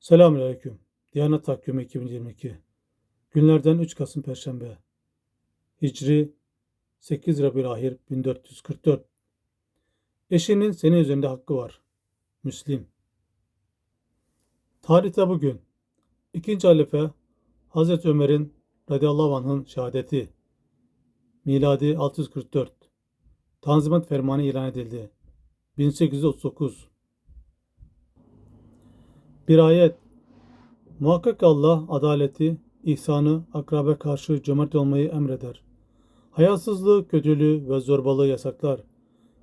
Selamünaleyküm. Diyanet Takvimi 2022. Günlerden 3 Kasım Perşembe. Hicri 8 Rabi'l-Ahir 1444. Eşinin senin üzerinde hakkı var. Müslim. Tarihte bugün ikinci halife Hazreti Ömer'in radıyallahu anh'ın şehadeti. Miladi 644. Tanzimat Fermanı ilan edildi. 1839. Bir ayet. Muhakkak Allah adaleti, ihsanı, akrabe karşı cömert olmayı emreder. Hayasızlığı, kötülüğü ve zorbalığı yasaklar.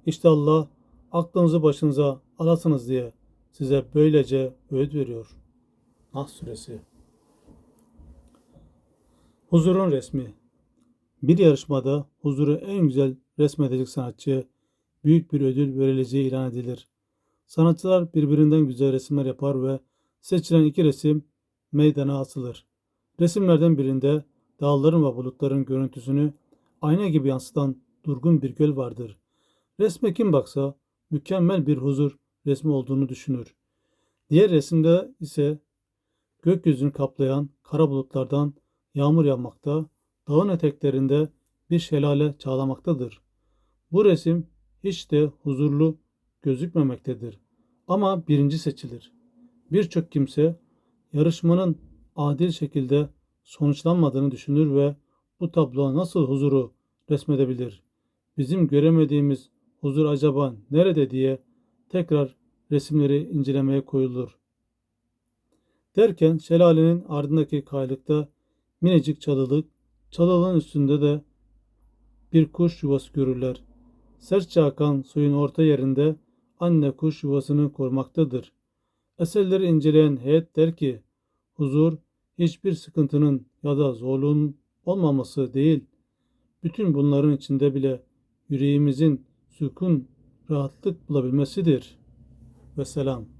İşte Allah aklınızı başınıza alasınız diye size böylece öğüt veriyor. Nahl Suresi Huzurun resmi Bir yarışmada huzuru en güzel resmedecek sanatçıya büyük bir ödül verileceği ilan edilir. Sanatçılar birbirinden güzel resimler yapar ve seçilen iki resim meydana asılır. Resimlerden birinde dağların ve bulutların görüntüsünü ayna gibi yansıtan durgun bir göl vardır. Resme kim baksa mükemmel bir huzur resmi olduğunu düşünür. Diğer resimde ise gökyüzünü kaplayan kara bulutlardan yağmur yağmakta, dağın eteklerinde bir şelale çağlamaktadır. Bu resim hiç de huzurlu gözükmemektedir. Ama birinci seçilir. Birçok kimse yarışmanın adil şekilde sonuçlanmadığını düşünür ve bu tablo nasıl huzuru resmedebilir? Bizim göremediğimiz huzur acaba nerede diye tekrar resimleri incelemeye koyulur. Derken şelalenin ardındaki kayalıkta minicik çalılık, çalılığın üstünde de bir kuş yuvası görürler. Sertçe akan suyun orta yerinde anne kuş yuvasını korumaktadır. Eserleri inceleyen heyet der ki, huzur hiçbir sıkıntının ya da zorluğun olmaması değil, bütün bunların içinde bile yüreğimizin sükun, rahatlık bulabilmesidir. Ve selam.